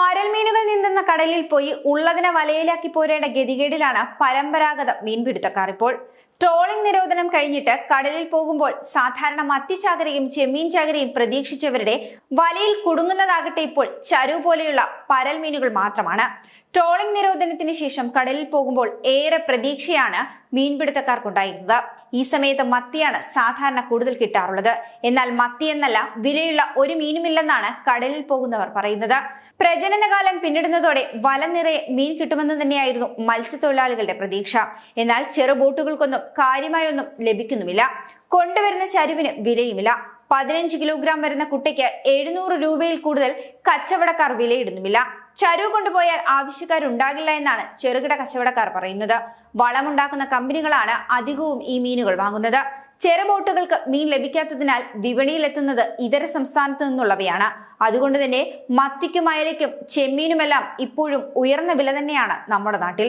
Bye. പരൽമീനുകൾ നീന്തുന്ന കടലിൽ പോയി ഉള്ളതിനെ വലയിലാക്കി പോരേണ്ട ഗതികേടിലാണ് പരമ്പരാഗത മീൻപിടുത്തക്കാർ ഇപ്പോൾ. ട്രോളിംഗ് നിരോധനം കഴിഞ്ഞിട്ട് കടലിൽ പോകുമ്പോൾ സാധാരണ മത്തിച്ചാകരയും ചെമ്മീൻ ചാകരയും പ്രതീക്ഷിച്ചവരുടെ വലയിൽ കുടുങ്ങുന്നതാകട്ടെ ഇപ്പോൾ ചരു പോലെയുള്ള പരൽ മീനുകൾ മാത്രമാണ്. ട്രോളിംഗ് നിരോധനത്തിന് ശേഷം കടലിൽ പോകുമ്പോൾ ഏറെ പ്രതീക്ഷയാണ് മീൻപിടുത്തക്കാർക്കുണ്ടായിരുന്നത്. ഈ സമയത്ത് മത്തിയാണ് സാധാരണ കൂടുതൽ കിട്ടാറുള്ളത്. എന്നാൽ മത്തി എന്നല്ല വിലയുള്ള ഒരു മീനുമില്ലെന്നാണ് കടലിൽ പോകുന്നവർ പറയുന്നത്. പ്രജനനകാലം പിന്നിടുന്നതോടെ വല നിറയെ മീൻ കിട്ടുമെന്ന് തന്നെയായിരുന്നു മത്സ്യത്തൊഴിലാളികളുടെ പ്രതീക്ഷ. എന്നാൽ ചെറു ബോട്ടുകൾക്കൊന്നും കാര്യമായൊന്നും ലഭിക്കുന്നുമില്ല. കൊണ്ടുവരുന്ന ചരുവിന് വിലയുമില്ല. പതിനഞ്ച് കിലോഗ്രാം വരുന്ന കുട്ടയ്ക്ക് എഴുന്നൂറ് രൂപയിൽ കൂടുതൽ കച്ചവടക്കാർ വിലയിടുന്നുമില്ല. ചരു കൊണ്ടുപോയാൽ ആവശ്യക്കാരുണ്ടാകില്ല എന്നാണ് ചെറുകിട കച്ചവടക്കാർ പറയുന്നത്. വളമുണ്ടാക്കുന്ന കമ്പനികളാണ് അധികവും ഈ മീനുകൾ വാങ്ങുന്നത്. ചെറുബോട്ടുകൾക്ക് മീൻ ലഭിക്കാത്തതിനാൽ വിപണിയിലെത്തുന്നത് ഇതര സംസ്ഥാനത്തു നിന്നുള്ളവയാണ്. അതുകൊണ്ട് തന്നെ മത്തിക്കും അയലയ്ക്കും ചെമ്മീനുമെല്ലാം ഇപ്പോഴും ഉയർന്ന വില തന്നെയാണ് നമ്മുടെ നാട്ടിൽ.